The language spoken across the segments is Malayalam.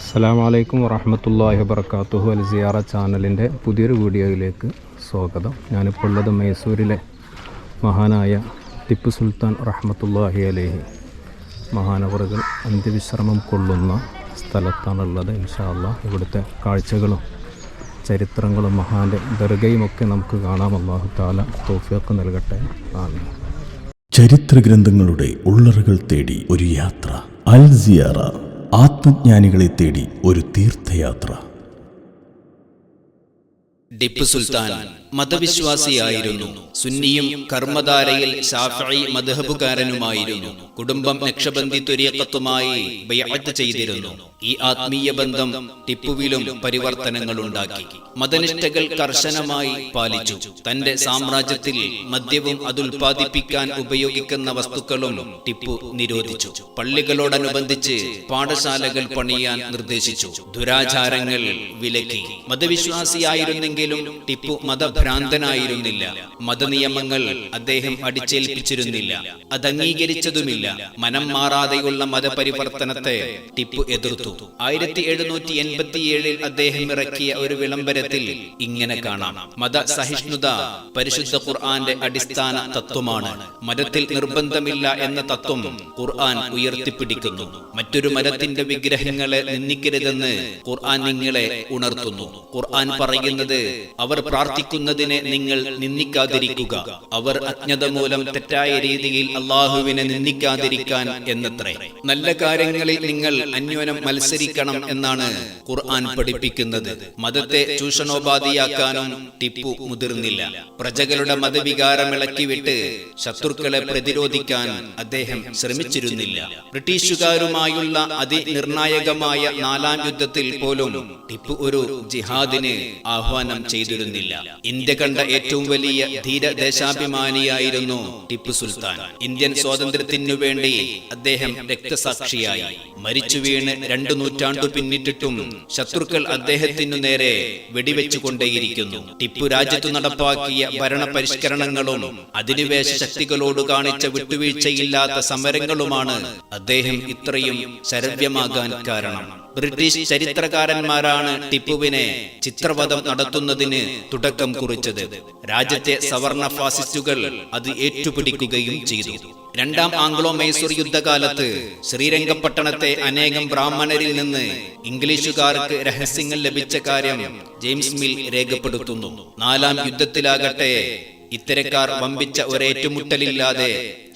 അസ്സാം വലൈക്കും വറഹമത്തല്ലാഹി വർക്കാത്തുഹു അൽ സിയാറ ചാനലിന്റെ പുതിയൊരു വീഡിയോയിലേക്ക് സ്വാഗതം. ഞാനിപ്പോൾ ഉള്ളത് മൈസൂരിലെ മഹാനായ ടിപ്പു സുൽത്താൻ റഹ്മത്തുല്ലാഹി അലേഹി. മഹാനവറുകൾ അന്ത്യവിശ്രമം കൊള്ളുന്ന സ്ഥലത്താണുള്ളത് ഇൻഷാല്ല ഇവിടുത്തെ കാഴ്ചകളും ചരിത്രങ്ങളും മഹാന്റെ ദർഗയുമൊക്കെ നമുക്ക് കാണാം. അള്ളാഹു താല തോഫിയൊക്കെ നൽകട്ടെ. ആണ് ചരിത്ര ഗ്രന്ഥങ്ങളുടെ ഉള്ളറുകൾ തേടി ഒരു യാത്ര. അൽ സിയാറ. ആത്മജ്ഞാനികളെ തേടി ഒരു തീർത്ഥയാത്ര. ടിപ്പു സുൽത്താൻ മതവിശ്വാസിയായിരുന്നു. സുന്നിയും കർമ്മധാരയിൽ ഷാഫി മധബുകാരനുമായിരുന്നു കുടുംബം നക്ഷബന്ദി തുര്യക്കത്തുമായി ചെയ്തിരുന്നു. ഈ ആത്മീയ ബന്ധം ടിപ്പുവിലും പരിവർത്തനങ്ങൾ ഉണ്ടാക്കി മതനിഷ്ഠകൾ കർശനമായി പാലിച്ചു. തന്റെ സാമ്രാജ്യത്തിൽ മദ്യവും അതുൽപാദിപ്പിക്കാൻ ഉപയോഗിക്കുന്ന വസ്തുക്കളും ടിപ്പു നിരോധിച്ചു. പള്ളികളോടനുബന്ധിച്ച് പാഠശാലകൾ പണിയാൻ നിർദ്ദേശിച്ചു. ദുരാചാരങ്ങൾ വിലക്കി. മതവിശ്വാസിയായിരുന്നെങ്കിലും ടിപ്പു മതഭ്രാന്തനായിരുന്നില്ല. മതനിയമങ്ങൾ അദ്ദേഹം അടിച്ചേൽപ്പിച്ചിരുന്നില്ല. അതംഗീകരിച്ചതുമില്ല. മനം മാറാതെയുള്ള മതപരിവർത്തനത്തെ ടിപ്പു എതിർത്തു. ആയിരത്തി എഴുന്നൂറ്റി എൺപത്തിയേഴിൽ അദ്ദേഹം ഇറക്കിയ ഒരു വിളംബരത്തിൽ ഇങ്ങനെ കാണാം. മത സഹിഷ്ണുത പരിശുദ്ധ ഖുർആന്റെ അടിസ്ഥാന തത്വമാണ്. മതത്തിൽ നിർബന്ധമില്ല എന്ന തത്വം ഖുർആൻ ഉയർത്തിപ്പിടിക്കുന്നു. മറ്റൊരു മതത്തിന്റെ വിഗ്രഹങ്ങളെ നിന്ദിക്കരുതെന്ന് ഖുർആൻ നിങ്ങളെ ഉണർത്തുന്നു. ഖുർആൻ പറയുന്നത് അവർ പ്രാർത്ഥിക്കുന്നതിനെ നിങ്ങൾ നിന്ദിക്കാതിരിക്കുക. അവർ അജ്ഞത മൂലം തെറ്റായ രീതിയിൽ അള്ളാഹുവിനെ നിന്ദിക്കാതിരിക്കാൻ എന്നത്രേ. നല്ല കാര്യങ്ങളിൽ നിങ്ങൾ അന്യോനം മത്സരിക്കണം എന്നാണ് ഖുർആൻ പഠിപ്പിക്കുന്നത്. മതത്തെ ചൂഷണോപാധിയാക്കാനും ടിപ്പു മുതിർന്നില്ല. പ്രജകളുടെ മതവികാരം ഇളക്കിവിട്ട് ശത്രുക്കളെ പ്രതിരോധിക്കാൻ അദ്ദേഹം ശ്രമിച്ചിരുന്നില്ല. ബ്രിട്ടീഷുകാരുമായുള്ള അതിനിർണായകമായ നാലാം യുദ്ധത്തിൽ പോലും ടിപ്പു ഒരു ജിഹാദിന് ആഹ്വാനം ചെയ്തിരുന്നില്ല. ഇന്ത്യ കണ്ട ഏറ്റവും വലിയ ധീര ദേശാഭിമാനിയായിരുന്നു ടിപ്പു സുൽത്താൻ. ഇന്ത്യൻ സ്വാതന്ത്ര്യത്തിനു വേണ്ടി അദ്ദേഹം രക്തസാക്ഷിയായി. മരിച്ചു വീണ് രണ്ടു നൂറ്റാണ്ടു പിന്നിട്ടിട്ടും ശത്രുക്കൾ അദ്ദേഹത്തിനു നേരെ വെടിവെച്ചുകൊണ്ടേയിരിക്കുന്നു. ടിപ്പു രാജ്യത്തു നടപ്പാക്കിയ ഭരണ പരിഷ്കരണങ്ങളും അധിനിവേശ ശക്തികളോട് കാണിച്ച വിട്ടുവീഴ്ചയില്ലാത്ത സമരങ്ങളുമാണ് അദ്ദേഹം ഇത്രയും ശരവ്യമാകാൻ കാരണം. ബ്രിട്ടീഷ് ചരിത്രകാരന്മാരാണ് ടിപ്പുവിനെ ചിത്രവധം നടത്തുന്നതിന് തുടക്കം കുറിച്ചത്. രാജ്യത്തെ സവർണ ഫാസിസ്റ്റുകൾ അത് ഏറ്റുപിടിക്കുകയും ചെയ്തു. രണ്ടാം ആംഗ്ലോ മൈസൂർ യുദ്ധകാലത്ത് ശ്രീരംഗപട്ടണത്തെ അനേകം ബ്രാഹ്മണരിൽ നിന്ന് ഇംഗ്ലീഷുകാർക്ക് രഹസ്യങ്ങൾ ലഭിച്ച കാര്യം ജെയിംസ് മിൽ രേഖപ്പെടുത്തുന്നു. നാലാം യുദ്ധത്തിലാകട്ടെ ഇത്തരക്കാർ വമ്പിച്ച ഒരേറ്റുമുട്ടലില്ലാതെ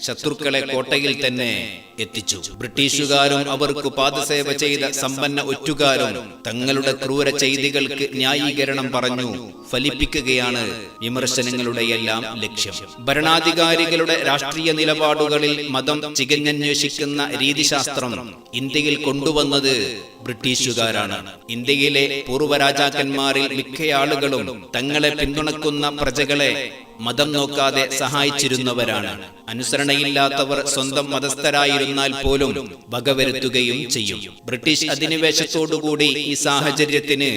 ശത്രുക്കളെ കോട്ടയിൽ തന്നെ എത്തിച്ചു. ബ്രിട്ടീഷുകാരും അവർക്ക് പാദസേവ ചെയ്ത സമ്പന്ന ഒറ്റുകാരും തങ്ങളുടെ ക്രൂര ചെയ്തികൾക്ക് ന്യായീകരണം പറഞ്ഞു ഫലിപ്പിക്കുകയാണ് വിമർശനങ്ങളുടെ എല്ലാം ലക്ഷ്യം. ഭരണാധികാരികളുടെ രാഷ്ട്രീയ നിലപാടുകളിൽ മതം ചികഞ്ഞന്വേഷിക്കുന്ന രീതിശാസ്ത്രം ഇന്ത്യയിൽ കൊണ്ടുവന്നത് ബ്രിട്ടീഷുകാരാണ്. ഇന്ത്യയിലെ പൂർവരാജാക്കന്മാരിൽ മിക്കയാളുകളും തങ്ങളെ പിന്തുണക്കുന്ന പ്രജകളെ മതം നോക്കാതെ സഹായിച്ചിരുന്നവരാണ്. അനുസരണയില്ലാത്തവർ സ്വന്തം മതസ്ഥരായിരുന്നാൽ പോലും വകവരുത്തുകയും ചെയ്യും. ബ്രിട്ടീഷ് അധിനിവേശത്തോടുകൂടി ഈ സാഹചര്യത്തിന്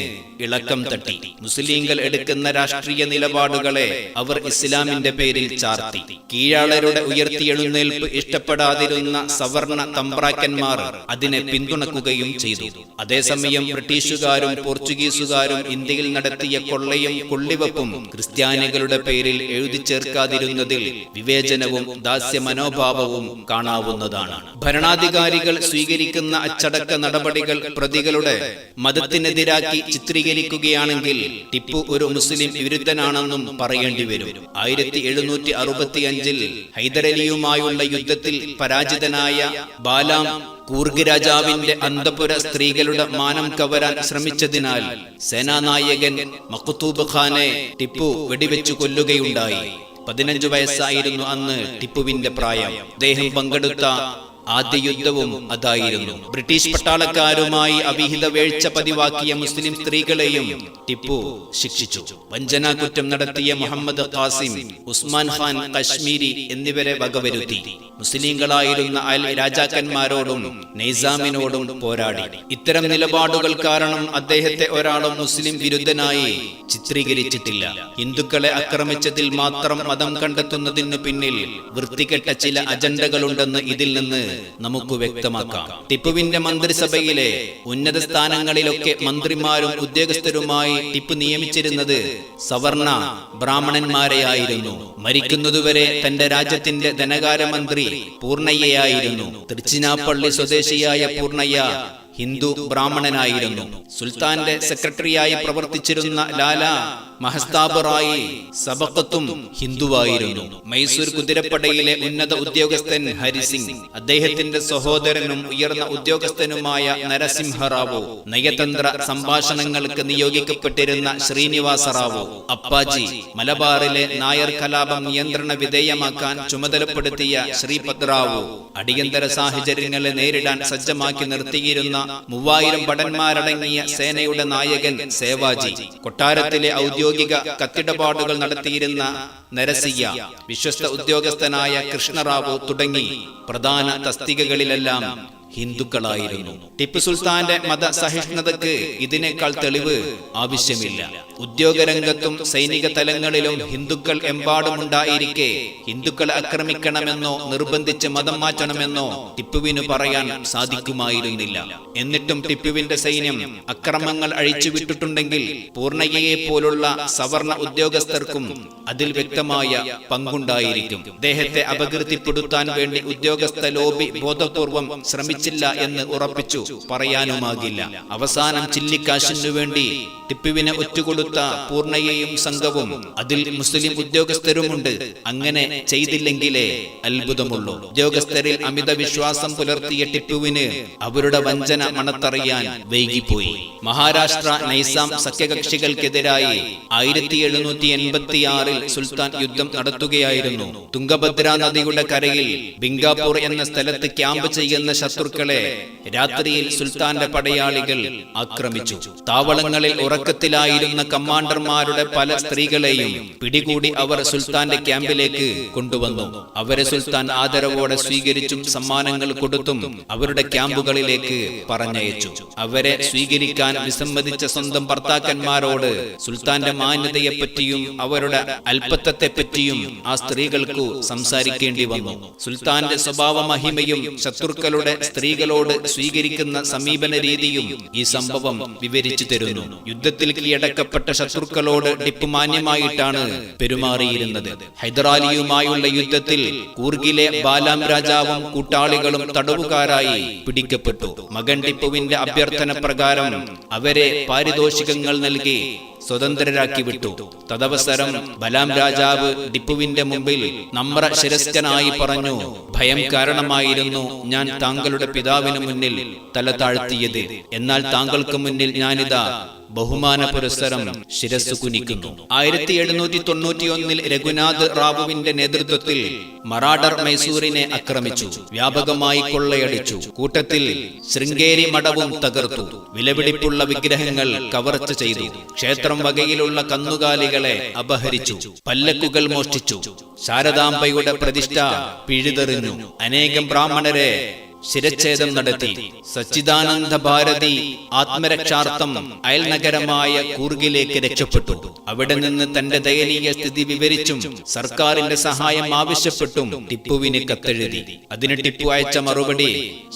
ഇളക്കം തട്ടി. മുസ്ലിങ്ങൾ എടുക്കുന്ന രാഷ്ട്രീയ നിലപാടുകളെ അവർ ഇസ്ലാമിന്റെ പേരിൽ ചാർത്തി. കീഴാളരുടെ ഉയർത്തിയെഴുന്നേൽപ്പ് ഇഷ്ടപ്പെടാതിരുന്ന സവർണ തമ്പ്രാക്കന്മാർ അതിനെ പിന്തുണക്കുകയും ചെയ്തു. അതേസമയം ബ്രിട്ടീഷുകാരും പോർച്ചുഗീസുകാരും ഇന്ത്യയിൽ നടത്തിയ കൊള്ളയും കൊള്ളിവപ്പും ക്രിസ്ത്യാനികളുടെ പേരിൽ എഴുതി ചേർക്കാതിരുന്നതിൽ വിവേചനവും ദാസ്യ മനോഭാവവും കാണാവുന്നതാണ്. ഭരണാധികാരികൾ സ്വീകരിക്കുന്ന അച്ചടക്ക നടപടികൾ പ്രതികളുടെ മതത്തിനെതിരാക്കി ചിത്രീകരിക്കുകയാണെങ്കിൽ ടിപ്പു ഒരു മുസ്ലിം വിരുദ്ധനാണെന്നും പറയേണ്ടി വരും ആയിരത്തി എഴുന്നൂറ്റി അറുപത്തി അഞ്ചിൽ ഹൈദരലിയുമായുള്ള യുദ്ധത്തിൽ പരാജിതനായ ബാലാം കൂർഗ് രാജാവിന്റെ അന്തപുര സ്ത്രീകളുടെ മാനം കവരാൻ ശ്രമിച്ചതിനാൽ സേനാനായകൻ മക്കുത്തൂബ് ഖാനെ ടിപ്പു വെടിവെച്ചു കൊല്ലുകയുണ്ടായി. പതിനഞ്ചു വയസ്സായിരുന്നു അന്ന് ടിപ്പുവിന്റെ പ്രായം. അദ്ദേഹം പങ്കെടുത്ത ആദ്യ യുദ്ധവും അതായിരുന്നു. ബ്രിട്ടീഷ് പട്ടാളക്കാരുമായി അവിഹിത വേഴ്ച പതിവാക്കിയ മുസ്ലിം സ്ത്രീകളെയും ടിപ്പു ശിക്ഷിച്ചു. വഞ്ചനാ കുറ്റം നടത്തിയ മുഹമ്മദ് ഖാസിം ഉസ്മാൻ ഖാൻ കശ്മീരി എന്നിവരെ വകവരുത്തി. മുസ്ലിങ്ങളായിരുന്ന അയൽ രാജാക്കന്മാരോടും നൈസാമിനോടും പോരാടി. ഇത്തരം നിലപാടുകൾ കാരണം അദ്ദേഹത്തെ ഒരാളും മുസ്ലിം വിരുദ്ധനായി ചിത്രീകരിച്ചിട്ടില്ല. ഹിന്ദുക്കളെ ആക്രമിച്ചതിൽ മാത്രം മതം കണ്ടെത്തുന്നതിന് പിന്നിൽ വൃത്തികെട്ട ചില അജണ്ടകളുണ്ടെന്ന് ഇതിൽ നിന്ന് നമുക്ക് വ്യക്തമാക്കാം. ടിപ്പുവിന്റെ മന്ത്രിസഭയിലെ ഉന്നത സ്ഥാനങ്ങളിലൊക്കെ മന്ത്രിമാരും ഉദ്യോഗസ്ഥരുമായി ടിപ്പു നിയമിച്ചിരുന്നത് സവർണ ബ്രാഹ്മണന്മാരെയായിരുന്നു. മരിക്കുന്നതുവരെ തന്റെ രാജ്യത്തിന്റെ ധനകാര്യമന്ത്രി പൂർണയ്യയായിരുന്നു. തൃച്ചിനാപ്പള്ളി സ്വദേശിയായ പൂർണയ്യ ഹിന്ദു ബ്രാഹ്മണനായിരുന്നു. സുൽത്താന്റെ സെക്രട്ടറിയായി പ്രവർത്തിച്ചിരുന്ന ലാല മഹസ്താബറായി സബക്കത്തും ഹിന്ദുവായിരുന്നു. മൈസൂർ കുതിരപ്പടയിലെ ഉന്നത ഉദ്യോഗസ്ഥൻ ഹരിസിംഗ് അദ്ദേഹത്തിന്റെ സഹോദരനും ഉയർന്ന ഉദ്യോഗസ്ഥനുമായ നരസിംഹറാവു നയതന്ത്ര സംഭാഷണങ്ങൾക്ക് നിയോഗിക്കപ്പെട്ടിരുന്ന ശ്രീനിവാസ റാവു അപ്പാജി മലബാറിലെ നായർ കലാപം നിയന്ത്രണ വിധേയമാക്കാൻ ചുമതലപ്പെടുത്തിയ ശ്രീപദ് റാവു അടിയന്തര സാഹചര്യങ്ങളെ നേരിടാൻ സജ്ജമാക്കി നിർത്തിയിരുന്ന മൂവായിരം ഭടന്മാരടങ്ങിയ സേനയുടെ നായകൻ സേവാജി കൊട്ടാരത്തിലെ ഔദ്യോഗിക കത്തിടപാടുകൾ നടത്തിയിരുന്ന നരസിയ വിശ്വസ്ത ഉദ്യോഗസ്ഥനായ കൃഷ്ണറാവു തുടങ്ങി പ്രധാന തസ്തികകളിലെല്ലാം ഹിന്ദുക്കളായിരുന്നു. ടിപ്പു സുൽത്താന്റെ മതസഹിഷ്ണുതക്ക് ഇതിനേക്കാൾ തെളിവ് ആവശ്യമില്ല. ഉദ്യോഗരംഗത്തും സൈനിക തലങ്ങളിലും ഹിന്ദുക്കൾ എമ്പാടുമുണ്ടായിരിക്കെ ഹിന്ദുക്കളെ ആക്രമിക്കണമെന്നോ നിർബന്ധിച്ച് മതം മാറ്റണമെന്നോ ടിപ്പുവിന് പറയാൻ സാധിക്കുമായിരുന്നില്ല. എന്നിട്ടും ടിപ്പുവിന്റെ സൈന്യം അക്രമങ്ങൾ അഴിച്ചുവിട്ടിട്ടുണ്ടെങ്കിൽ പൂർണയ്യയെ പോലുള്ള സവർണ ഉദ്യോഗസ്ഥർക്കും അതിൽ വ്യക്തമായ പങ്കുണ്ടായിരിക്കും. അദ്ദേഹത്തെ അപകീർത്തിപ്പെടുത്താൻ വേണ്ടി ഉദ്യോഗസ്ഥ ലോബി ബോധപൂർവം ശ്രമിച്ചില്ല എന്ന് ഉറപ്പിച്ചു പറയാനുമാകില്ല. അവസാനം ചില്ലിക്കാശിനു വേണ്ടി ടിപ്പുവിനെ ഒറ്റുകൊടുത്ത പൂർണയെയും സംഘവും. അതിൽ മുസ്ലിം ഉദ്യോഗസ്ഥരുമുണ്ട്. അങ്ങനെ ചെയ്തില്ലെങ്കിലേ അത്ഭുതമുള്ളൂ. ഉദ്യോഗസ്ഥരിൽ അമിത വിശ്വാസം പുലർത്തിയ ടിപ്പുവിന് അവരുടെ വഞ്ചന മണത്തറിയാൻ വൈകിപ്പോയി. മഹാരാഷ്ട്ര നൈസാം സഖ്യകക്ഷികൾക്കെതിരായി ആയിരത്തി എഴുന്നൂറ്റി എൺപത്തി ആറിൽ സുൽത്താൻ യുദ്ധം നടത്തുകയായിരുന്നു. തുംഗഭദ്ര നദിയുടെ കരയിൽ ബിങ്കാപൂർ എന്ന സ്ഥലത്ത് ക്യാമ്പ് ചെയ്യുന്ന ശത്രുക്കളെ രാത്രിയിൽ സുൽത്താന്റെ പടയാളികൾ ആക്രമിച്ചു. താവളങ്ങളിൽ ഉറക്കത്തിലായിരുന്ന കമാൻഡർമാരുടെ പല സ്ത്രീകളെയും പിടികൂടി അവർ സുൽത്താന്റെ ക്യാമ്പിലേക്ക് കൊണ്ടുവന്നു. അവരെ സുൽത്താൻ ആദരവോടെ സ്വീകരിച്ചും സമ്മാനങ്ങൾ കൊടുത്തും അവരുടെ ക്യാമ്പുകളിലേക്ക് പറഞ്ഞയച്ചു. അവരെ സ്വീകരിക്കാൻ വിസമ്മതിച്ച സ്വന്തം ഭർത്താക്കന്മാരോട് സുൽത്താന്റെ മാന്യതയെപ്പറ്റിയും അവരുടെ അല്പത്വത്തെപ്പറ്റിയും ആ സ്ത്രീകൾക്കു സംസാരിക്കേണ്ടി വന്നു. സുൽത്താന്റെ സ്വഭാവ മഹിമയും ശത്രുക്കളുടെ സ്ത്രീകളോട് സ്വീകരിക്കുന്ന സമീപന രീതിയും ഈ സംഭവം വിവരിച്ചു തരുന്നു. യുദ്ധത്തിൽ കീഴടക്കപ്പെട്ട ശത്രുക്കളോട് ടിപ്പു മാന്യമായിട്ടാണ് പെരുമാറിയിരുന്നത്. ഹൈദരാലിയുമായുള്ള യുദ്ധത്തിൽ കൂർഗിലെ ബാലാം രാജാവും കൂട്ടാളികളും തടവുകാരായി പിടിക്കപ്പെട്ടു. മകൻ ടിപ്പുവിന്റെ അഭ്യർത്ഥന പ്രകാരം അവരെ പാരിതോഷികങ്ങൾ നൽകി സ്വതന്ത്രരാക്കി വിട്ടു തദവസരം ബലാം രാജാവ് ടിപ്പുവിന്റെ മുമ്പിൽ നമ്ര ശിരസ്കനായി പറഞ്ഞു ഭയം കാരണമായിരുന്നു ഞാൻ താങ്കളുടെ പിതാവിന് മുന്നിൽ തല താഴ്ത്തിയത്. എന്നാൽ താങ്കൾക്ക് മുന്നിൽ ഞാനിതാ ബഹുമാന പുരസ്സരം ശിരസ് കുനിക്കുന്നു. ആയിരത്തി എഴുന്നൂറ്റി തൊണ്ണൂറ്റി ഒന്നിൽ രഘുനാഥ് റാവുവിന്റെ നേതൃത്വത്തിൽ മറാഠർ മൈസൂരിനെ ആക്രമിച്ചു വ്യാപകമായി കൊള്ളയടിച്ചു. കൂട്ടത്തിൽ ശൃംഗേരി മഠവും തകർത്തു. വിലപിടിപ്പുള്ള വിഗ്രഹങ്ങൾ കവർച്ച ചെയ്തു. ക്ഷേത്രം വകയിലുള്ള കന്നുകാലികളെ അപഹരിച്ചു. പല്ലക്കുകൾ മോഷ്ടിച്ചു. ശാരദാംബയുടെ പ്രതിഷ്ഠ പിഴുതെറിഞ്ഞു. അനേകം ബ്രാഹ്മണരെ ശിരച്ഛേദം നടത്തി. സച്ചിദാനന്ദ ഭാരതി ആത്മരക്ഷാർത്ഥം അയൽ നഗരമായ കൂർഗിലേക്ക് രക്ഷപ്പെട്ടു. അവിടെ നിന്ന് തന്റെ ദയനീയ സ്ഥിതി വിവരിച്ചും സർക്കാരിന്റെ സഹായം ആവശ്യപ്പെട്ടും ടിപ്പുവിന് കത്തെഴുതി. അതിന് ടിപ്പു അയച്ച മറുപടി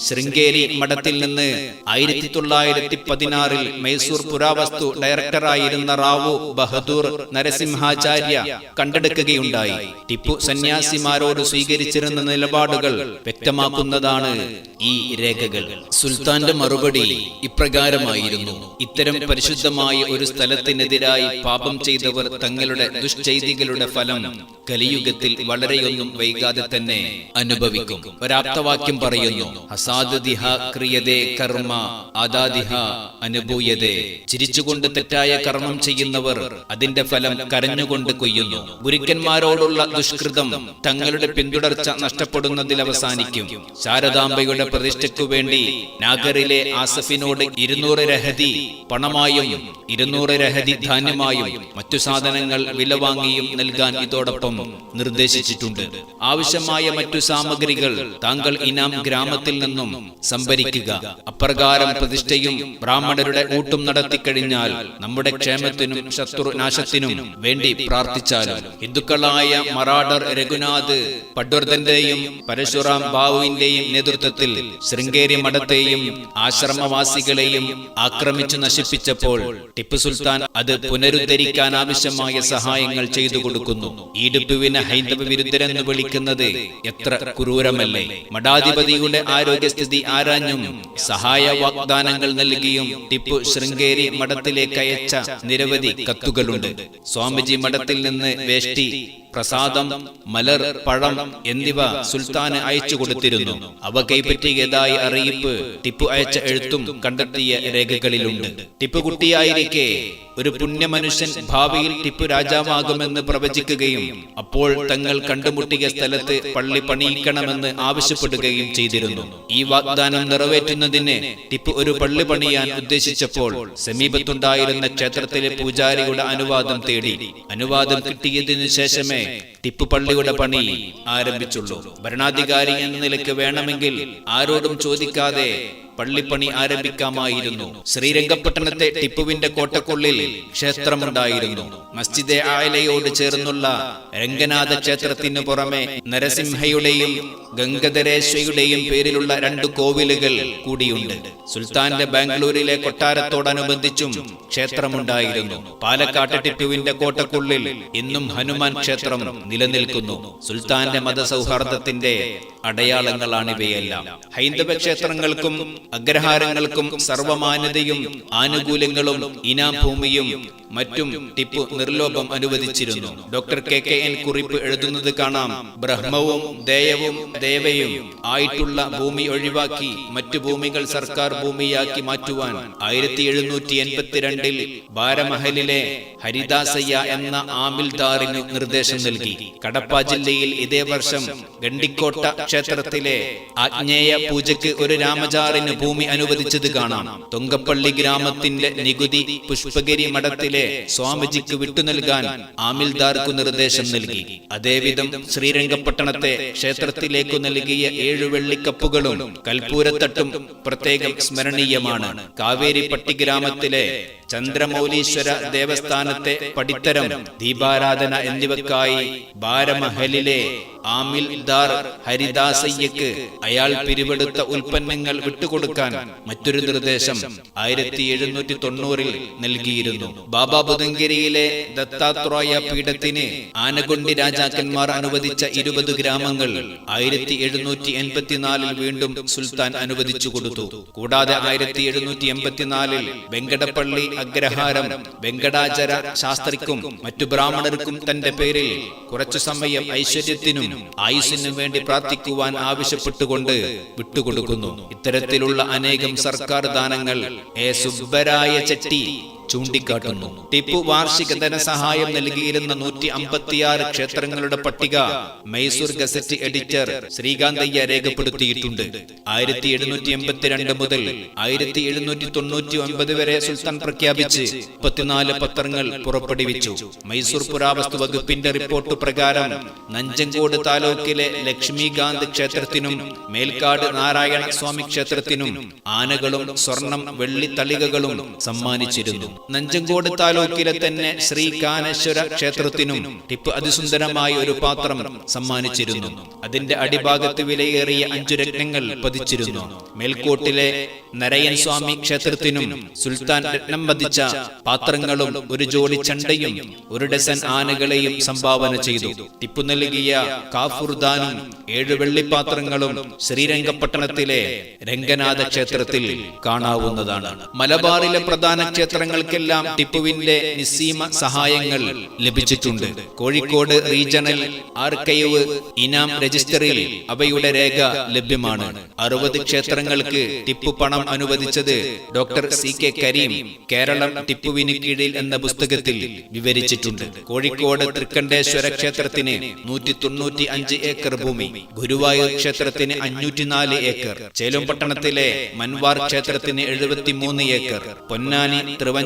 ശൃംഗേരി മഠത്തിൽ നിന്ന് ആയിരത്തി തൊള്ളായിരത്തി പതിനാറിൽ മൈസൂർ പുരാവസ്തു ഡയറക്ടറായിരുന്ന റാവു ബഹദൂർ നരസിംഹാചാര്യ കണ്ടെടുക്കുകയുണ്ടായി. ടിപ്പു സന്യാസിമാരോട് സ്വീകരിച്ചിരുന്ന നിലപാടുകൾ വ്യക്തമാക്കുന്നതാണ് ഈ രേഖകൾ സുൽത്താന്റെ മറുപടി ഇപ്രകാരമായിരുന്നു. ഇത്തരം പരിശുദ്ധമായ ഒരു സ്ഥലത്തിനെതിരായി പാപം ചെയ്തവർ തങ്ങളുടെ ദുഷ്ചെയ്തികളുടെ ഫലം കലിയുഗത്തിൽ വളരെയൊന്നും വൈകാതെ തന്നെ അനുഭവിക്കും. ഒരാപ്തവാക്യം പറയുന്നു അസാദിഹ ക്രിയതേ കർമ്മ ആദാദിഹ അനുഭൂയതേ. ചിരിച്ചുകൊണ്ട് തെറ്റായ കർമ്മം ചെയ്യുന്നവർ അതിന്റെ ഫലം കരഞ്ഞുകൊണ്ട് കൊയ്യുന്നു. ഗുരുക്കന്മാരോടുള്ള ദുഷ്കൃതം തങ്ങളുടെ പിന്തുടർച്ച നഷ്ടപ്പെടുന്നതിൽ അവസാനിക്കും. ശാരദാംബയുടെ പ്രതിഷ്ഠയ്ക്കു വേണ്ടി നാഗറിലെ ആസഫിനോട് ഇരുന്നൂറ് രഹതി പണമായും ഇരുന്നൂറ് രഹതി ധാന്യമായും മറ്റു സാധനങ്ങൾ വില വാങ്ങിയും നൽകാൻ ഇതോടൊപ്പം നിർദ്ദേശിച്ചിട്ടുണ്ട്. ആവശ്യമായ മറ്റു സാമഗ്രികൾ താങ്കൾ ഇനാം ഗ്രാമത്തിൽ നിന്നും സംഭരിക്കുക. അപ്രകാരം പ്രതിഷ്ഠയും ബ്രാഹ്മണരുടെ ഊട്ടും നടത്തിക്കഴിഞ്ഞാൽ നമ്മുടെ ക്ഷേമത്തിനും ശത്രുനാശത്തിനും വേണ്ടി പ്രാർത്ഥിച്ചാലും ഹിന്ദുക്കളായ മറാഠർ രഘുനാഥ് പഡ്വർദ്ധന്റെയും പരശുറാം ബാവുവിന്റെയും നേതൃത്വത്തിൽ നേതൃത്വത്തിൽ ശൃംഗേരി മഠത്തെയും ആശ്രമവാസികളെയും ആക്രമിച്ചു നശിപ്പിച്ചപ്പോൾ ടിപ്പു സുൽത്താൻ അത് പുനരുദ്ധരിക്കാൻ ആവശ്യമായ സഹായങ്ങൾ ചെയ്തു കൊടുക്കുന്നു. ഈ ടിപ്പുവിനെ ഹൈന്ദവ വിരുദ്ധരെന്ന് വിളിക്കുന്നത് എത്ര ക്രൂരമല്ലേ. മഠാധിപതിയുടെ ആരോഗ്യസ്ഥിതി ആരാഞ്ഞും സഹായ വാഗ്ദാനങ്ങൾ നൽകിയും ടിപ്പു ശൃംഗേരി മഠത്തിലേക്ക് അയച്ച നിരവധി കത്തുകളുണ്ട്. സ്വാമിജി മഠത്തിൽ നിന്ന് വേഷ്ടി പ്രസാദം മലർ പഴം എന്നിവ സുൽത്താന് അയച്ചു കൊടുത്തിരുന്നു. അവ കൈപ്പറ്റിയതായി അറിയിപ്പ് ടിപ്പു അയച്ച എഴുത്തും കണ്ടെത്തിയ രേഖകളിലുണ്ട്. ടിപ്പു കുട്ടിയായിരിക്കെ ഒരു പുണ്യമനുഷ്യൻ ഭാവിയിൽ ടിപ്പു രാജാവാകുമെന്ന് പ്രവചിക്കുകയും അപ്പോൾ തങ്ങൾ കണ്ടുമുട്ടിയ സ്ഥലത്ത് പള്ളി പണിയിക്കണമെന്ന് ആവശ്യപ്പെടുകയും ചെയ്തിരുന്നു. ഈ വാഗ്ദാനം നിറവേറ്റുന്നതിന് ടിപ്പു ഒരു പള്ളി പണിയാൻ ഉദ്ദേശിച്ചപ്പോൾ സമീപത്തുണ്ടായിരുന്ന ക്ഷേത്രത്തിലെ പൂജാരിയുടെ അനുവാദം തേടി. അനുവാദം കിട്ടിയതിനു ശേഷമേ ടിപ്പു പള്ളിയുടെ പണി ആരംഭിച്ചുള്ളൂ. ഭരണാധികാരി എന്ന നിലയ്ക്ക് വേണമെങ്കിൽ ആരോടും ചോദിക്കാതെ പള്ളിപ്പണി ആരംഭിക്കാമായിരുന്നു. ശ്രീരംഗപട്ടണത്തെ ടിപ്പുവിന്റെ കോട്ടക്കുള്ളിൽ ക്ഷേത്രമുണ്ടായിരുന്നു. മസ്ജിദെ ആയലയോട് ചേർന്നുള്ള രംഗനാഥ ക്ഷേത്രത്തിനു പുറമെ നരസിംഹയുടെയും ഗംഗധരേശ്വയുടെയും പേരിലുള്ള രണ്ട് കോവിലുകൾ കൂടിയുണ്ട്. സുൽത്താന്റെ ബാംഗ്ലൂരിലെ കൊട്ടാരത്തോടനുബന്ധിച്ചും ക്ഷേത്രമുണ്ടായിരുന്നു. പാലക്കാട്ട് ടിപ്പുവിന്റെ കോട്ടക്കുള്ളിൽ ഇന്നും ഹനുമാൻ ക്ഷേത്രം നിലനിൽക്കുന്നു. സുൽത്താന്റെ മതസൗഹാർദ്ദത്തിന്റെ അടയാളങ്ങളാണിവയെല്ലാം. ഹൈന്ദവ ക്ഷേത്രങ്ങൾക്കും അഗ്രഹാരങ്ങൾക്കും സർവമാനതയും ആനുകൂല്യങ്ങളും ഇനാഭൂമിയും മറ്റും ടിപ്പു നിർലോഭം അനുവദിച്ചിരുന്നു. ഡോക്ടർ കെ കെ എൻ കുറിപ്പ് എഴുതുന്നത് കാണാം. ബ്രഹ്മവും ദേയവും ദേവയും ആയിട്ടുള്ള ഭൂമി ഒഴിവാക്കി മറ്റു ഭൂമികൾ സർക്കാർ ഭൂമിയാക്കി മാറ്റുവാൻ ആയിരത്തി എഴുന്നൂറ്റി എൺപത്തിരണ്ടിൽ ബാരമഹലിലെ ഹരിദാസയ്യ എന്ന ആമിൽദാറിന് നിർദ്ദേശം നൽകി. കടപ്പ ജില്ലയിൽ ഇതേ വർഷം ഗണ്ടിക്കോട്ട ക്ഷേത്രത്തിലെ ആജ്ഞേയ പൂജയ്ക്ക് ഒരു രാമചാറിന് ഭൂമി അനുവദിച്ചത് കാണാം. തൊങ്കപ്പള്ളി ഗ്രാമത്തിന്റെ നികുതി പുഷ്പഗിരി മഠത്തിലെ സ്വാമിജിക്ക് വിട്ടു നൽകാൻ ആമിൽദാർക്കു നിർദ്ദേശം നൽകി. അതേവിധം ശ്രീരംഗപട്ടണത്തെ ക്ഷേത്രത്തിലേക്കു നൽകിയ ഏഴു വെള്ളിക്കപ്പുകളും കൽപ്പൂരത്തട്ടും പ്രത്യേകം സ്മരണീയമാണ്. കാവേരിപ്പട്ടി ഗ്രാമത്തിലെ ചന്ദ്രമൗലീശ്വര ദേവസ്ഥാനത്തെ പടിത്തരം ദീപാരാധന എന്നിവക്കായി ബാരമഹലിലെ ആമിൽദാർ ഹരിദാസയ്യക്ക് അയാൾ പിരിവെടുത്ത ഉൽപ്പന്നങ്ങൾ വിട്ടുകൊടുക്കാൻ മറ്റൊരു നിർദ്ദേശം ആയിരത്തി എഴുന്നൂറ്റി തൊണ്ണൂറിൽ നൽകിയിരുന്നു. ബാബാ ബുദങ്കിരിയിലെ ദത്താത്രോയ പീഠത്തിന് ആനകൊണ്ടി രാജാക്കന്മാർ അനുവദിച്ച ഇരുപത് ഗ്രാമങ്ങൾ ആയിരത്തി എഴുന്നൂറ്റി എൺപത്തിനാലിൽ വീണ്ടും സുൽത്താൻ അനുവദിച്ചു കൊടുത്തു. കൂടാതെ ആയിരത്തി എഴുന്നൂറ്റി എൺപത്തിനാലിൽ വെങ്കടപ്പള്ളി അഗ്രഹാരം വെങ്കടാചര ശാസ്ത്രിക്കും മറ്റു ബ്രാഹ്മണർക്കും തന്റെ പേരിൽ കുറച്ചു സമയം ഐശ്വര്യത്തിനും ആയുസ്സിനും വേണ്ടി പ്രാർത്ഥിക്കുവാൻ ആവശ്യപ്പെട്ടുകൊണ്ട് വിട്ടുകൊടുക്കുന്നു. ഇത്തരത്തിലുള്ള അനേകം സർക്കാർ ദാനങ്ങൾ എ സുബ്ബരായ ചെട്ടി ചൂണ്ടിക്കാട്ടുന്നു. ടിപ്പു വാർഷിക ധനസഹായം നൽകിയിരുന്ന നൂറ്റി അമ്പത്തിയാറ് ക്ഷേത്രങ്ങളുടെ പട്ടിക മൈസൂർ ഗസറ്റ് എഡിറ്റർ ശ്രീകാന്തയ്യ രേഖപ്പെടുത്തിയിട്ടുണ്ട്. ആയിരത്തി എഴുന്നൂറ്റി എൺപത്തിരണ്ട് മുതൽ ആയിരത്തി എഴുന്നൂറ്റി തൊണ്ണൂറ്റി ഒൻപത് വരെ സുൽത്താൻ പ്രഖ്യാപിച്ച് മുപ്പത്തിനാല് പത്രങ്ങൾ പുറപ്പെടുവിച്ചു. മൈസൂർ പുരാവസ്തു വകുപ്പിന്റെ റിപ്പോർട്ട് പ്രകാരം നഞ്ചങ്കോട് താലൂക്കിലെ ലക്ഷ്മികാന്ത് ക്ഷേത്രത്തിനും മേൽക്കാട് നാരായണ സ്വാമി ക്ഷേത്രത്തിനും ആനകളും സ്വർണം വെള്ളി തളികകളും സമ്മാനിച്ചിരുന്നു. നഞ്ചങ്കോട് താലൂക്കിലെ തന്നെ ശ്രീ കാനേശ്വര ക്ഷേത്രത്തിനും ടിപ്പു അതിസുന്ദരമായ ഒരു പാത്രം സമ്മാനിച്ചിരുന്നു. അതിന്റെ അടിഭാഗത്ത് വിലയേറിയ അഞ്ചു രത്നങ്ങൾ പതിച്ചിരുന്നു. മേൽക്കോട്ടിലെ നരയൻ സ്വാമി ക്ഷേത്രത്തിനും സുൽത്താൻ രത്നം പതിച്ച പാത്രങ്ങളും ഒരു ജോഡി ചണ്ടയും ഒരു ഡസൻ ആനകളെയും സംഭാവന ചെയ്തു. ടിപ്പു നൽകിയ കാഫുർദാനും ഏഴ് വെള്ളിപ്പാത്രങ്ങളും ശ്രീരംഗപട്ടണത്തിലെ രംഗനാഥ ക്ഷേത്രത്തിൽ കാണാവുന്നതാണ്. മലബാറിലെ പ്രധാന ക്ഷേത്രങ്ങൾക്കെല്ലാം ടിപ്പുവിന്റെ നിസ്സീമ സഹായങ്ങൾ ലഭിച്ചിട്ടുണ്ട്. കോഴിക്കോട് റീജിയണൽ ആർക്കൈവ് ഇനാം രജിസ്റ്ററിൽ അവയുടെ രേഖ ലഭ്യമാണ്. അറുപത് ക്ഷേത്രങ്ങൾക്ക് ടിപ്പു പണം അനുവദിച്ചത് doctor C K Kareem Keralam ടിപ്പുവിന് കീഴിൽ എന്ന പുസ്തകത്തിൽ വിവരിച്ചിട്ടുണ്ട്. കോഴിക്കോട് തൃക്കണ്ഠേശ്വര ക്ഷേത്രത്തിന് നൂറ്റി തൊണ്ണൂറ്റി അഞ്ച് ഏക്കർ ഭൂമി ഗുരുവായൂർ ക്ഷേത്രത്തിന് അഞ്ഞൂറ്റിനാല് ഏക്കർ ചേലും പട്ടണത്തിലെ മൻവാർ ക്ഷേത്രത്തിന് എഴുപത്തിമൂന്ന് ഏക്കർ പൊന്നാനി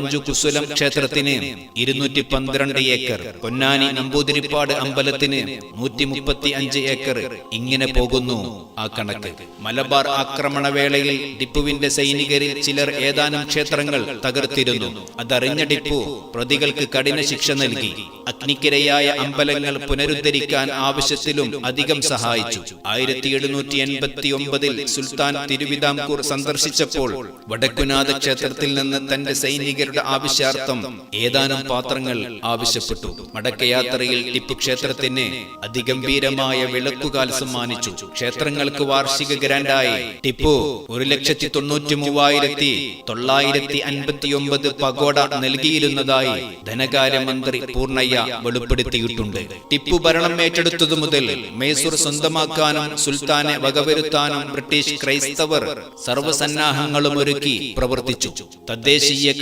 കുറവഞ്ചു കുസുലം ക്ഷേത്രത്തിന് ഇരുന്നൂറ്റി പന്ത്രണ്ട് ഏക്കർ പൊന്നാനി നമ്പൂതിരിപ്പാട് അമ്പലത്തിന് നൂറ്റി മുപ്പത്തി അഞ്ച് ഏക്കർ ഇങ്ങനെ പോകുന്നു ആ കണക്ക്. മലബാർ ആക്രമണ വേളയിൽ ടിപ്പുവിന്റെ സൈനികരിൽ ചിലർ ഏതാനും ക്ഷേത്രങ്ങൾ തകർത്തിരുന്നു. അതറിഞ്ഞ ടിപ്പു പ്രതികൾക്ക് കഠിന ശിക്ഷ നൽകി. അഗ്നിക്കിരയായ അമ്പലങ്ങൾ പുനരുദ്ധരിക്കാൻ ആവശ്യത്തിലും അധികം സഹായിച്ചു. ആയിരത്തി എഴുന്നൂറ്റി എൺപത്തി ഒമ്പതിൽ സുൽത്താൻ തിരുവിതാംകൂർ സന്ദർശിച്ചപ്പോൾ വടക്കുനാഥ ക്ഷേത്രത്തിൽ നിന്ന് തന്റെ സൈനികരുടെ ആവശ്യാർത്ഥം. ഏതാനും പാത്രങ്ങൾ ആവശ്യപ്പെട്ടു. മടക്കയാത്രയിൽ ടിപ്പു ക്ഷേത്രത്തിന് അതിഗംഭീരമായ വിളക്കുകാൽ സമ്മാനിച്ചു. ക്ഷേത്രങ്ങൾക്ക് വാർഷിക ഗ്രാൻഡായി. ടിപ്പു ഒരു ലക്ഷത്തി തൊണ്ണൂറ്റി മൂവായിരത്തി തൊള്ളായിരത്തി അൻപത്തി ഒമ്പത് പഗോഡ നൽകിയിരുന്നതായി ധനകാര്യമന്ത്രി പൂർണയ്യ വെളിപ്പെടുത്തിയിട്ടുണ്ട്. ടിപ്പു ഭരണം ഏറ്റെടുത്തതു മുതൽ മൈസൂർ സ്വന്തമാക്കാനും സുൽത്താനെ വകവരുത്താനും ബ്രിട്ടീഷ് ക്രൈസ്തവർ സർവസന്നാഹങ്ങളും ഒരുക്കി പ്രവർത്തിച്ചു. തദ്ദേശീയ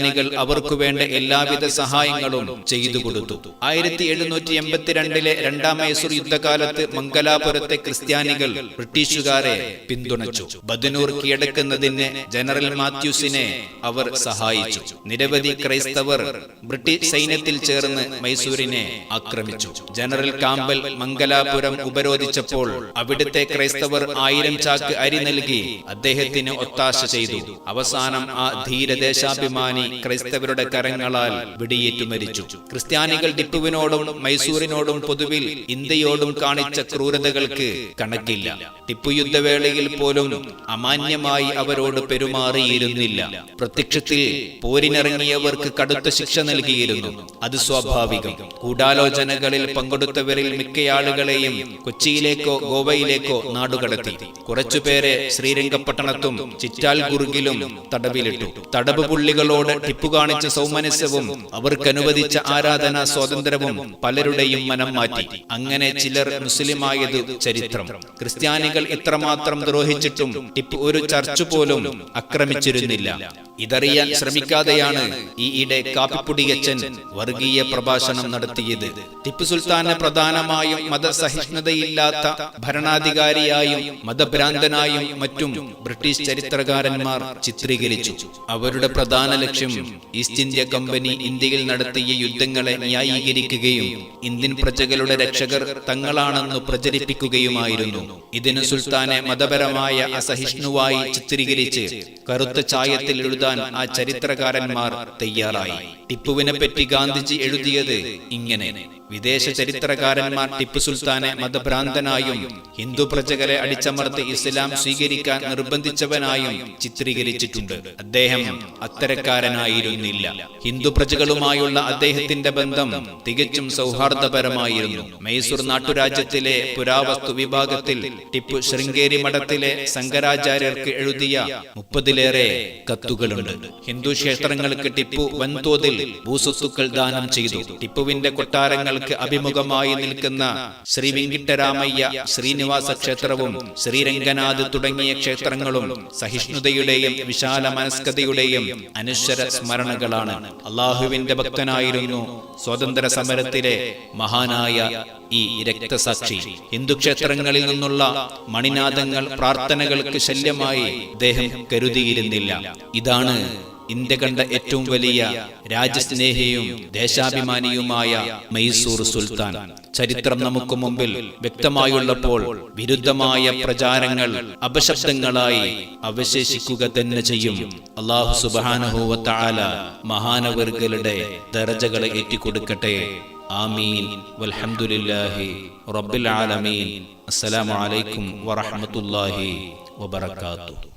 ക്രിസ്ത്യാനികൾ അവർക്കു വേണ്ട എല്ലാവിധ സഹായങ്ങളും ചെയ്തു കൊടുത്തു ആയിരത്തി എഴുന്നൂറ്റി എൺപത്തിരണ്ടിലെ രണ്ടാം മൈസൂർ യുദ്ധകാലത്ത് മംഗലാപുരത്തെ ക്രിസ്ത്യാനികൾ ബ്രിട്ടീഷുകാരെ പിന്തുണച്ചു. ബദനൂർ കീഴടക്കുന്നതിന് ജനറൽ മാത്യൂസിനെ അവർ സഹായിച്ചു. നിരവധി ക്രൈസ്തവർ ബ്രിട്ടീഷ് സൈന്യത്തിൽ ചേർന്ന് മൈസൂരിനെ ആക്രമിച്ചു. ജനറൽ കാമ്പൽ മംഗലാപുരം ഉപരോധിച്ചപ്പോൾ അവിടുത്തെ ക്രൈസ്തവർ ആയിരം ചാക്ക് അരി നൽകി അദ്ദേഹത്തിന് ഒത്താശ ചെയ്തു. അവസാനം ആ ധീരദേശാഭിമാനി ക്രൈസ്തവരുടെ കരങ്ങളാൽ വെടിയേറ്റു മരിച്ചു. ക്രിസ്ത്യാനികൾ ടിപ്പുവിനോടും മൈസൂരിനോടും പൊതുവിൽ ഇന്ത്യയോടും കാണിച്ച ക്രൂരതകൾക്ക് കണക്കില്ല. ടിപ്പു യുദ്ധവേളയിൽ പോലും അമാന്യമായി അവരോട് പെരുമാറിയിരുന്നില്ല. പ്രത്യക്ഷത്തിൽ പോരിനിറങ്ങിയവർക്ക് കടുത്ത ശിക്ഷ നൽകിയിരുന്നു. അത് സ്വാഭാവികം. കൂടാലോചനകളിൽ പങ്കെടുത്തവരിൽ മിക്കയാളുകളെയും കൊച്ചിയിലേക്കോ ഗോവയിലേക്കോ നാടുകടത്തി. കുറച്ചുപേരെ ശ്രീരംഗപട്ടണത്തും ചിറ്റാൽഗുർഗിലും തടവിലിട്ടു. തടവ് പുള്ളികളോട് ടിപ്പു കാണിച്ച സൗമനസ്യവും അവർക്ക് അനുവദിച്ച ആരാധനാ സ്വാതന്ത്ര്യവും പലരുടെയും മനം മാറ്റി. അങ്ങനെ ചിലർ മുസ്ലിമായത് ചരിത്രം. ക്രിസ്ത്യാനികൾ ഇത്രമാത്രം ദ്രോഹിച്ചിട്ടും ടിപ്പു ഒരു ചർച്ച് പോലും ആക്രമിച്ചിരുന്നില്ല. ഇതറിയാൻ ശ്രമിക്കാതെയാണ് ഈയിടെ കാപ്പിപ്പൊടിയച്ചൻ വർഗീയ പ്രഭാഷണം നടത്തിയത്. ടിപ്പു സുൽത്താന് പ്രധാനമായും മതസഹിഷ്ണുതയില്ലാത്ത ഭരണാധികാരിയായും മതഭ്രാന്തനായും മറ്റും ബ്രിട്ടീഷ് ചരിത്രകാരന്മാർ ചിത്രീകരിച്ചു. അവരുടെ പ്രധാന ലക്ഷ്യം ഈസ്റ്റ് ഇന്ത്യ കമ്പനി ഇന്ത്യയിൽ നടത്തിയ യുദ്ധങ്ങളെ ന്യായീകരിക്കുകയും ഇന്ത്യൻ പ്രജകളുടെ രക്ഷകർ തങ്ങളാണെന്ന് പ്രചരിപ്പിക്കുകയുമായിരുന്നു. ഇതിന് സുൽത്താനെ മതപരമായ അസഹിഷ്ണുവായി ചിത്രീകരിച്ച് കറുത്ത ചായത്തിൽ എഴുതാൻ ആ ചരിത്രകാരന്മാർ തയ്യാറായി. ടിപ്പുവിനെ പറ്റി ഗാന്ധിജി എഴുതിയത് ഇങ്ങനെ. വിദേശ ചരിത്രകാരന്മാർ ടിപ്പു സുൽത്താനെ മതഭ്രാന്തനായും ഹിന്ദു പ്രജകളെ അടിച്ചമർത്തി ഇസ്ലാം സ്വീകരിക്കാൻ നിർബന്ധിച്ചവനായും ചിത്രീകരിച്ചിട്ടുണ്ട്. അദ്ദേഹം അത്തരക്കാരനായിരുന്നില്ല. ഹിന്ദു പ്രജകളുമായുള്ള അദ്ദേഹത്തിന്റെ ബന്ധം തികച്ചും സൗഹാർദ്ദപരമായിരുന്നു. മൈസൂർ നാട്ടുരാജ്യത്തിലെ പുരാവസ്തു വിഭാഗത്തിൽ ടിപ്പു ശൃംഗേരി മഠത്തിലെ ശങ്കരാചാര്യർക്ക് എഴുതിയ മുപ്പതിലേറെ കത്തുകളുണ്ട്. ഹിന്ദു ക്ഷേത്രങ്ങൾക്ക് ടിപ്പു വൻതോതിൽ ഭൂസ്വത്തുക്കൾ ദാനം ചെയ്തു. ടിപ്പുവിന്റെ കൊട്ടാരങ്ങൾക്ക് അഭിമുഖമായി നിൽക്കുന്ന ശ്രീ വെങ്കിട്ടരാമയ്യ ശ്രീനിവാസ ക്ഷേത്രവും ശ്രീരംഗനാഥ് തുടങ്ങിയ ക്ഷേത്രങ്ങളും സഹിഷ്ണുതയുടെയും വിശാല മനസ്കതയുടെയും അനുശ്വര സ്മരണകളാണ്. അള്ളാഹുവിന്റെ ഭക്തനായിരുന്നു സ്വാതന്ത്ര്യ സമരത്തിലെ മഹാനായ ഈ രക്തസാക്ഷി. ഹിന്ദു ക്ഷേത്രങ്ങളിൽ നിന്നുള്ള മണിനാഥങ്ങൾ പ്രാർത്ഥനകൾക്ക് ശല്യമായി അദ്ദേഹം കരുതിയിരുന്നില്ല. ഇതാണ് ഇന്ത്യ കണ്ട ഏറ്റവും വലിയ രാജ്യസ്നേഹിയും ദേശാഭിമാനിയുമായ മൈസൂർ സുൽത്താൻ. ചരിത്രം നമുക്ക് മുമ്പിൽ വ്യക്തമായുള്ളപ്പോൾ വിരുദ്ധമായ പ്രചാരങ്ങൾ അപശബ്ദങ്ങളായി അവശേഷിക്കുക തന്നെ ചെയ്യും. അള്ളാഹു സുബാനഹുവത്താല മഹാനവർഗളുടെ ദർജകളെ ഏറ്റിക്കൊടുക്കട്ടെ. ആമീൻ. വൽഹമുല്ലാഹി റബ്ബിൽ ആലമീൻ. അസ്സലാമു അലൈക്കും വറഹ്മത്തുള്ളാഹി വബറകാതുഹു.